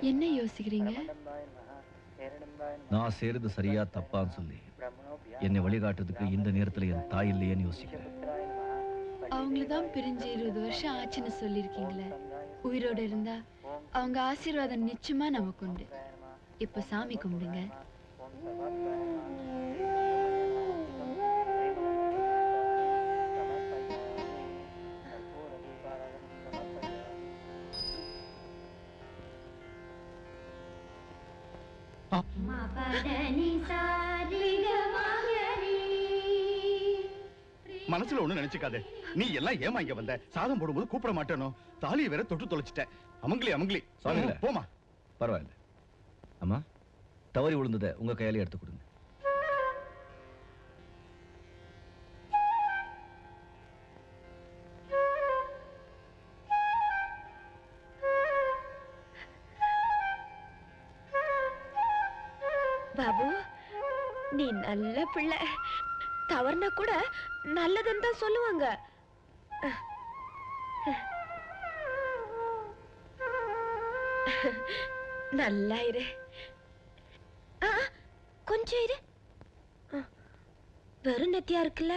என்ன யோசிக்கிறீங்க? நான் செய்யறது சரியா தப்பான்னு சொல்லி. என்னை வழிகாட்டுறதுக்கு இந்த நேரத்துல என் தாய் இல்லையேன்னு யோசிக்கிறேன். அவங்கள தான் பிரிஞ்சு இருபது வருஷம் ஆச்சுன்னு சொல்லியிருக்கீங்களே. உயிரோட இருந்தா அவங்க ஆசீர்வாதம் நிச்சயமா நமக்கு உண்டு. இப்ப சாமி கும்பிடுங்க. மனசுல ஒண்ணு நினைச்சுக்காத. நீ எல்லாம் ஏமா இங்க வந்த? சாதம் போடும்போது கூப்பிட மாட்டேனோ? தாலியை வேற தொட்டு தொலைச்சிட்ட. அமங்கலி அமங்கலி. போமா பரவாயில்ல. அம்மா தவறி விழுந்ததை உங்க கையாலே எடுத்து கொடுங்க. பாபு நீ நல்ல பிள்ளை. தவறுனா கூட நல்லதுன்னு தான் சொல்லுவாங்க. நல்லா இரு. ஆ, கொஞ்சம் இரு. ஆ, வெறும் நெத்தியா இருக்குல்ல?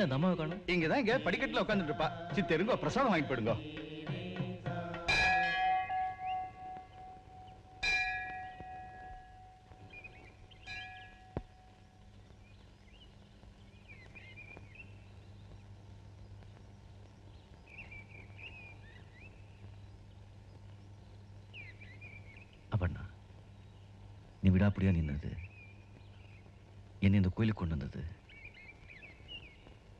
எங்க அந்த அம்மாவை காணும். இங்கதான் இங்க படிக்கட்டுல உட்காந்துட்டு இருப்பா சி தெரிங்க பிரசாதம் வாங்கி போடுங்க அப்பண்ணா நீ விடாப்படியா நின்னது? என்னை இந்த கோயிலுக்கு கொண்டு வந்தது?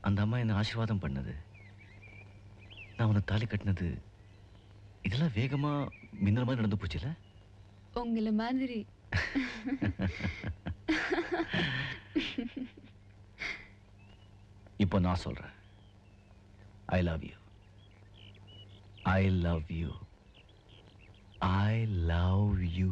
அந்த அம்மா என்னை ஆசீர்வாதம் பண்ணது. நான் உன்னை தாலி கட்டினது இதெல்லாம் வேகமா மின்னல் மாதிரி நடந்து போச்சுல? உங்களை மாதிரி. இப்போ நான் சொல்றேன். I love you I love you I love you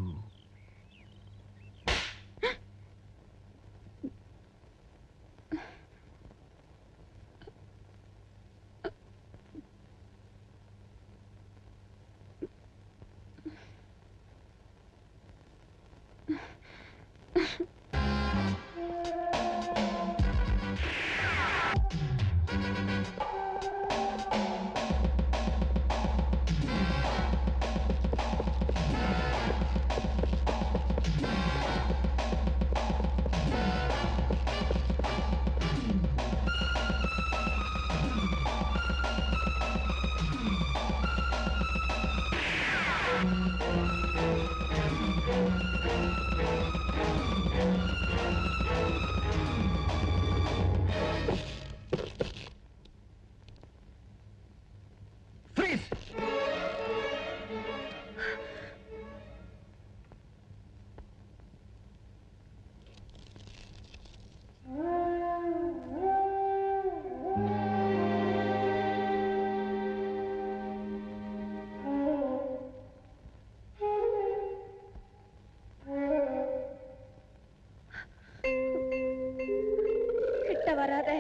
கிட்ட வராத.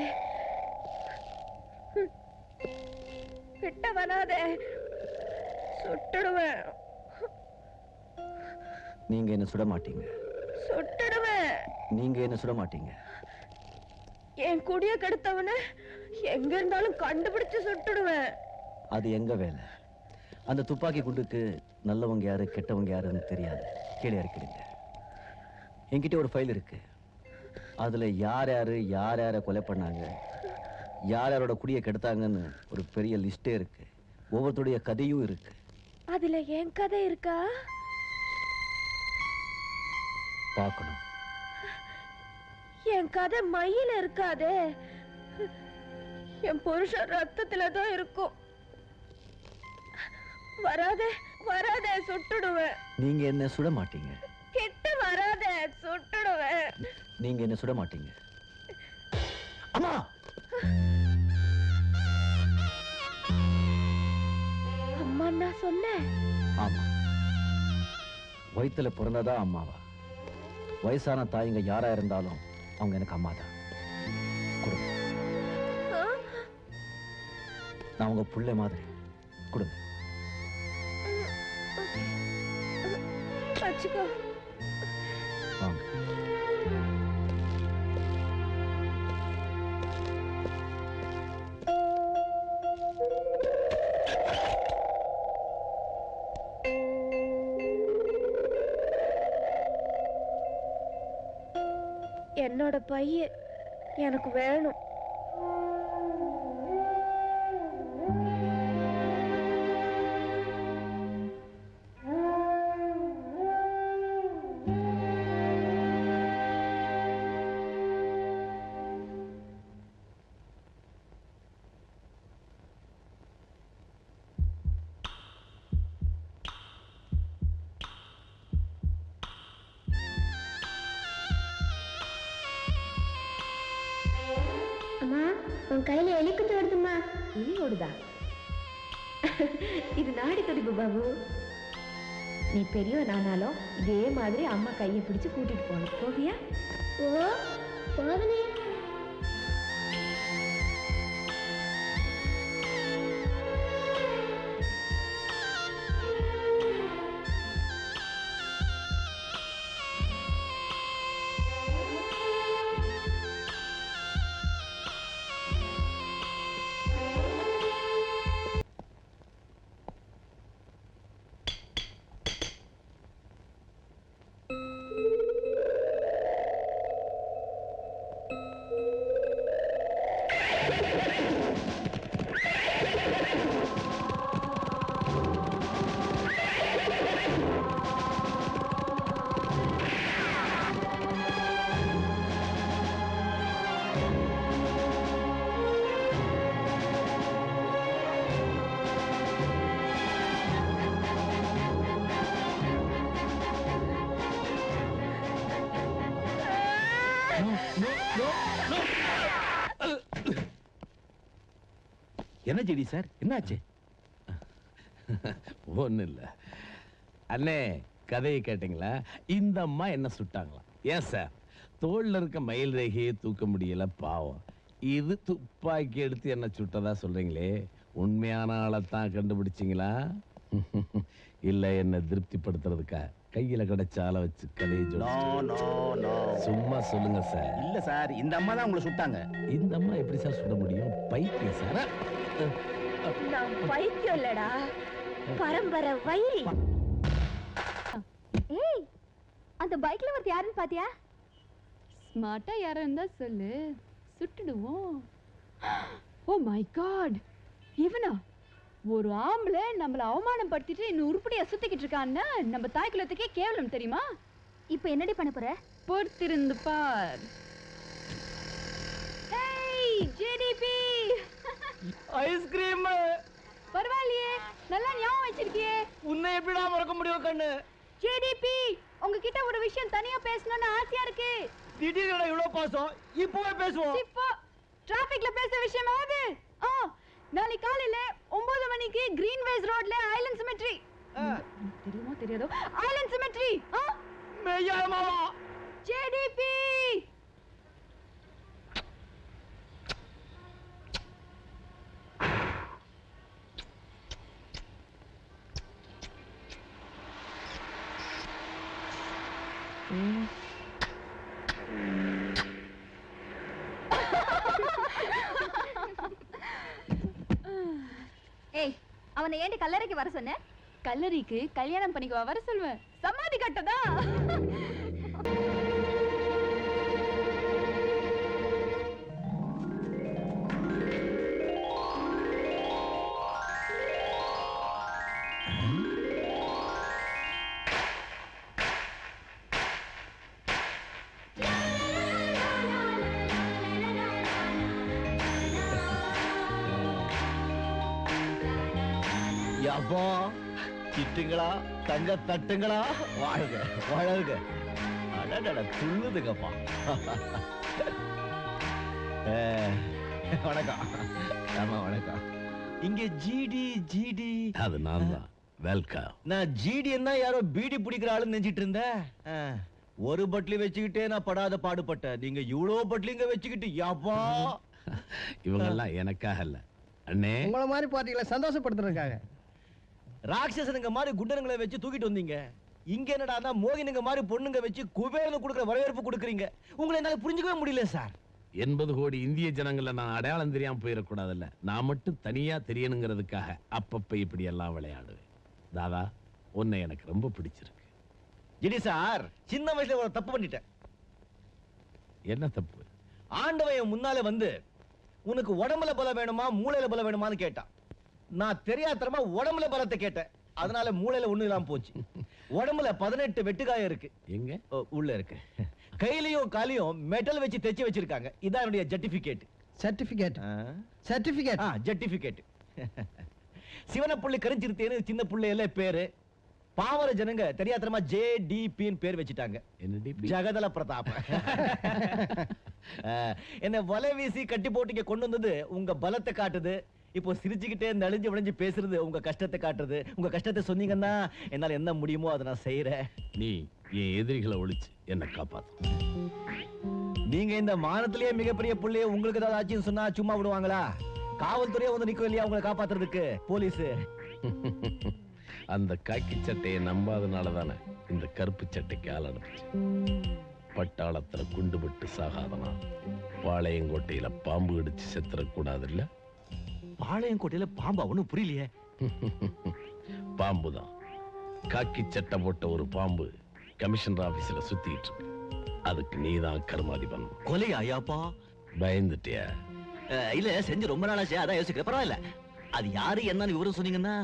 கிட்ட வராத. சுட்டுடுவேன். நீங்க என்ன சுட மாட்டீங்க? சுட்டுடுவேன். நீங்க என்ன சுட மாட்டீங்க? என் குடிய கெடுத்தவன எங்க இருந்தாலும் கண்டுபிடிச்சு சுட்டுடுவேன். அது எங்க வேலை? அந்த துப்பாக்கி குண்டுக்கு நல்லவங்க யாரு கெட்டவங்க யாருன்னு தெரியாது. கீழே இறக்கிடுங்க. என்கிட்ட ஒரு ஃபைல் இருக்கு. அதுல யார் யாரு யார் யாரை கொலை பண்ணாங்க யார் யாரோட குடியை கெடுத்தாங்கன்னு ஒரு பெரிய லிஸ்டே இருக்கு. ஒவ்வொருத்தருடைய கதையும் இருக்கு. அதுல என் கதை இருக்கா? பார்க்கணும். என் கதை மையில இருக்காதே. என் புருஷன் ரத்தத்துல தான் இருக்கும். வராத வராத சுட்டுடுவேன். நீங்க என்ன சுட மாட்டீங்க. நீங்க என்ன சுட மாட்டீங்க. அம்மா! அம்மா நான் சொன்னேன். ஆமா. வயித்துல பிறந்ததா அம்மாவா? வயசான தாய்ங்க யாரா இருந்தாலும் அவங்க எனக்கு அம்மா தான் கொடுங்க? நான் உங்க புள்ள மாதிரி. கொடுங்க வச்சுக்கோ. பைய பையன் எனக்கு வேணும். நீ எலி ஓடுதா இது நாடி துடிப்பு பாபு. நீ பெரியவன் ஆனாலும் இதே மாதிரி அம்மா கையை பிடிச்சு கூட்டிட்டு போகணும். போவியா? ஓ போவனே. என்ன ஜெடி சார்? என்னாச்சு? ஒன்றும் இல்லை அண்ணே கதையை கேட்டிங்களா? இந்த அம்மா என்ன சுட்டாங்களா ஏன் சார்? தோல்ல இருக்க மயில் ரேகையை தூக்க முடியல பாவம். இது துப்பாக்கி எடுத்து என்ன சுட்டதா சொல்றீங்களே? உண்மையான ஆளைத்தான் கண்டுபிடிச்சிங்களா? இல்ல என்ன திருப்திப்படுத்துறதுக்கா? கையில கிடைச்ச ஆளை வச்சு கதையை நோ சொல்லி நோ நோ சும்மா சொல்லுங்க சார். இல்ல சார் இந்த அம்மா தான் உங்களை சுட்டாங்க. இந்த அம்மா எப்படி சார் சுட முடியும்? பைத்தியம் சார். நான் பைத்தியம் இல்லடா பரம்பரை வைரி. ஏய் அந்த பைக்ல ஒருத்தர் யாருன்னு பாத்தியா? ஸ்மார்ட்டா யாரா இருந்தா சொல்லு. சுட்டுடுவோம். ஓ மை காட் இவனா? ஒரு ஆம்பளை நம்மள அவமானப்படுத்திட்டு இன்னும் உருப்படியா சுத்திக்கிட்டு இருக்கான்னா நம்ம தாய் குலத்துக்கே கேவலம் தெரியுமா? இப்போ என்னடி பண்ண போற? பொறுத்திருந்து பார். GDP ice cream. பரவாயில்லையே நல்லா ஞாபகம் வச்சிருக்கியே. உன்னை எப்படிடா மறக்க முடியும் கண்ணு? ஜிடிபி உங்ககிட்ட ஒரு விஷயம் தனியா பேசணும்னு ஆசையா இருக்கு. திடீர்னு இவ்வளவு பாசம் இப்பவே பேசுவோம். இப்போ டிராபிக்ல பேச விஷயமாவது ஆ நாளைக்கு காலையில ஒன்பது மணிக்கு கிரீன் வேஸ் ரோட்ல ஐலண்ட் சிமெட்ரி தெரியுமோ தெரியாதோ? ஐலண்ட் சிமெட்ரி ஆ? மெய்யா மாமா. ஜேடிபி ஏய் அவனை ஏண்டி கல்லறைக்கு வர சொன்ன? கல்லறைக்கு கல்யாணம் பண்ணிக்குவா வர சொல்லுவேன் சமாதி கட்டதா? யப்பா திட்டுங்களா தங்க தட்டுங்களா? வாழ்க வாழ்க. அடடட துள்ளுதுங்கப்பா வணக்கம். ஆமா வணக்கம். இங்க ஜிடி ஜிடி அது நான் தான் வெல்கம் நான் ஜிடி என்ன யாரோ பீடி பிடிக்கிற ஆளுன்னு நினைச்சிட்டு இருந்தேன். அஹ், ஒரு பட்லி வச்சுக்கிட்டே நான் படாத பாடுபட்டேன். நீங்க இவ்வளோ பட்லிங்க வச்சுக்கிட்டு யாப்பா? இவங்கெல்லாம் எனக்காக இல்ல. அண்ணே. உங்கள மாதிரி பார்ட்டிகளை சந்தோஷப்படுத்துறதுக்காக. ராட்சசனுங்க மாதிரி குண்டனுங்களை வச்சு தூக்கிட்டு வந்தீங்க. இங்க என்னடா மோகினுங்க மாதிரி பொண்ணுங்க வச்சு குபேரனு கொடுக்குற வரவேற்பு கொடுக்குறீங்க. உங்களை என்னால புரிஞ்சுக்கவே முடியல சார். எண்பது கோடி இந்திய ஜனங்களை நான் அடையாளம் தெரியாம போயிடக்கூடாதுல்ல. நான் மட்டும் தனியா தெரியணுங்கிறதுக்காக அப்பப்ப இப்படி எல்லாம் விளையாடுவேன். தாதா உன்னை எனக்கு ரொம்ப பிடிச்சிருக்கு. ஜிடி சார் சின்ன வயசுல ஒரு தப்பு பண்ணிட்டேன். என்ன தப்பு? ஆண்டவன் முன்னால வந்து உனக்கு உடம்புல பலம் வேணுமா மூளையில பலம் வேணுமான்னு கேட்டான். நான் தெரியாதரமா உடம்புல பலத்தை கேட்டேன். அதனால மூளையில ஒண்ணு இல்லாம போச்சு. உடம்புல பதினெட்டு வெட்டுக்காயம் இருக்கு. எங்க? உள்ள இருக்கு. கையிலயும் காலையும் மெட்டல் வச்சு தைச்சு வச்சிருக்காங்க. இதான் என்னுடைய ஜெர்டிபிகேட் சர்டிபிகேட் சர்டிபிகேட் ஜெர்டிபிகேட் சிவனப்புள்ளி கரிஞ்சிருத்தேன்னு சின்ன புள்ளை எல்லாம் பேரு. பாவர ஜனங்க தெரியாதரமா ஜேடிபின்னு பேர் வச்சுட்டாங்க. ஜெகதல பிரதாப். என்ன வலை வீசி கட்டி போட்டு இங்க கொண்டு வந்தது உங்க பலத்தை காட்டுது. இப்போ சிரிச்சுக்கிட்டே நெளிஞ்சு விளைஞ்சு பேசுறது உங்க கஷ்டத்தை காட்டுறது. உங்க கஷ்டத்தை சொன்னீங்கன்னா என்னால என்ன முடியுமோ அதை நான் செய்யறேன் நீ என் எதிரிகளை ஒழிச்சு என்னை காப்பாத்து. நீங்க இந்த மானத்திலேயே மிகப்பெரிய புள்ளைய உங்களுக்கு ஏதாவது ஆச்சுன்னு சொன்னா சும்மா விடுவாங்களா? காவல்துறையே வந்து நிக்கும் இல்லையா உங்களை காப்பாத்துறதுக்கு? போலீஸ். அந்த காக்கி சட்டையை நம்பாதனால தானே இந்த கருப்பு சட்டைக்கு ஆள் அனுப்பிச்சு. பட்டாளத்துல குண்டுபட்டு சாகாதனா? பாளையங்கோட்டையில பாம்பு கடிச்சு செத்துறக்கூடாது இல்ல? பாளையங்கோட்டையில பாம்பா ஒண்ணும் புரியலையே. பாம்பு தான் காக்கி சட்டை போட்ட ஒரு பாம்பு கமிஷனர் ஆபீஸ்ல சுத்திட்டு இருக்கு. அதுக்கு நீதான் கர்மாதிபன். கொலையா ஐயாப்பா பயந்துட்டியா இல்ல செஞ்சு ரொம்ப நாளாச்சு அதான் யோசிக்கிறேன். பரவாயில்ல. அது யாரு என்னன்னு விவரம் சொன்னீங்கன்னா?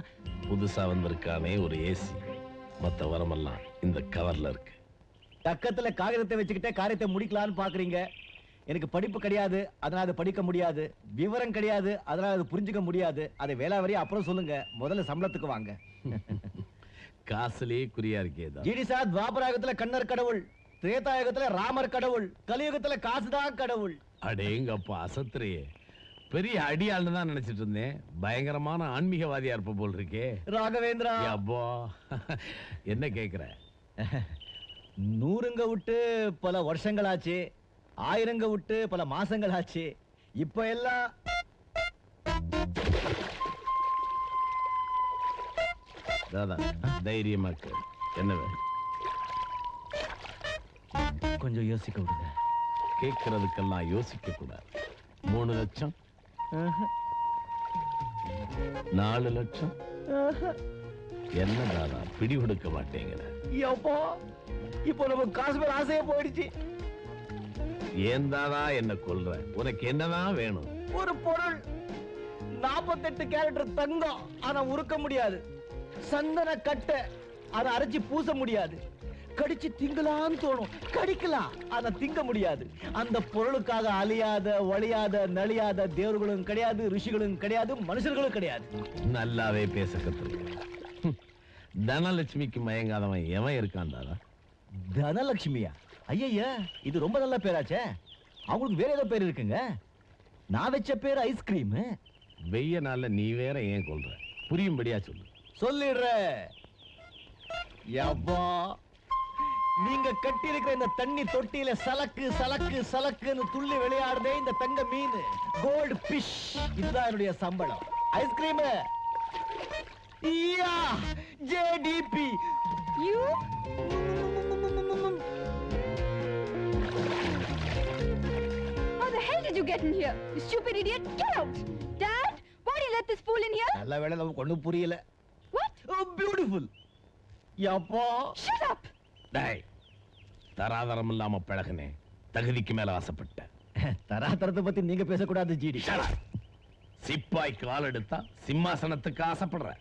புதுசா வந்திருக்கானே ஒரு ஏசி. மத்த வரமெல்லாம் இந்த கவர்ல இருக்கு. பக்கத்துல காகிதத்தை வச்சுக்கிட்டே காரியத்தை முடிக்கலாம்னு பாக்குறீங்க. எனக்கு படிப்பு கிடையாது அதனால அதை படிக்க முடியாது. விவரம் கிடையாது அதனால அதை புரிஞ்சுக்க முடியாது. அதை வேலை வரையும் அப்புறம் சொல்லுங்க. முதல்ல சம்பளத்துக்கு வாங்க. காசுலயே குறியா இருக்கேதா ஜிடிசா துவாபராகத்துல கண்ணர் கடவுள். திரேதாயுகத்துல ராமர் கடவுள். கலியுகத்துல காசுதான் கடவுள். அடேங்கப்பா அசத்துறையே பெரிய அடியாள்னு தான் நினைச்சிட்டு இருந்தேன். பயங்கரமான ஆன்மீகவாதியா இருப்ப போல் இருக்கே. ராகவேந்திரா. அப்போ என்ன கேக்குற? நூறுங்க விட்டு பல வருஷங்களாச்சு. ஆயிரங்க விட்டு பல மாசங்களாச்சு. இப்ப எல்லாம் தாதா தைரியமா கேளு. என்ன வேணும் கொஞ்சம் யோசிக்க விடுங்க. கேட்கறதுக்கெல்லாம் யோசிக்க கூடாது மூணு லட்சம்? நாலு லட்சம்? என்ன தாதா பிடி கொடுக்க மாட்டேங்கிற இப்போ நம்ம காசு மேல ஆசையே போயிடுச்சு. ஏன் தாதா என்ன கொல்ற உனக்கு என்னதான் வேணும்? ஒரு பொருள். நாற்பத்தெட்டு கேரக்டர் தங்கம். ஆனா உருக்க முடியாது. சந்தன கட்டை. அதை அரைச்சு பூச முடியாது. கடிச்சு திங்கலான்னு தோணும். கடிக்கலாம் ஆனா திங்க முடியாது. அந்த பொருளுக்காக அழியாத ஒழியாத நலியாத தேவர்களும் கிடையாது ரிஷிகளும் கிடையாது மனுஷர்களும் கிடையாது. நல்லாவே பேச கத்துருக்க. தனலட்சுமிக்கு மயங்காதவன் எவன் இருக்கான் தாதா? தனலட்சுமியா? ஐயய்யா இது ரொம்ப நல்ல பேராச்சே. அவங்களுக்கு வேற ஏதோ பேர் இருக்குங்க. நான் வச்ச பேர் ஐஸ்கிரீம் வெய்ய நாள்ல நீ வேற ஏன் கொல்ற? புரியும்படியா சொல்லு. சொல்லிடுற. யப்பா நீங்க கட்டி இருக்கிற இந்த தண்ணி தொட்டியில சலக்கு சலக்கு சலக்குன்னு துள்ளி விளையாடுதே இந்த தங்க மீன். கோல்டு ஃபிஷ் இதுதான் என்னுடைய சம்பளம். ஐஸ்கிரீம் ஜேடிபி You? Did you get in here? You stupid idiot! Get out! Dad, why do you let this fool in here? நல்ல வேளை நமக்கு ஒண்ணும் புரியல What? பியூட்டிஃபுல் யப்பா Shut up! டேய் தராதரம் இல்லாம பழகுனே தகுதிக்கு மேல ஆசைப்பட்ட தராதரத்தை பத்தி நீங்க பேசக்கூடாது ஜிடி சிப்பாய்க்கு ஆள் எடுத்தா சிம்மாசனத்துக்கு ஆசைப்படுற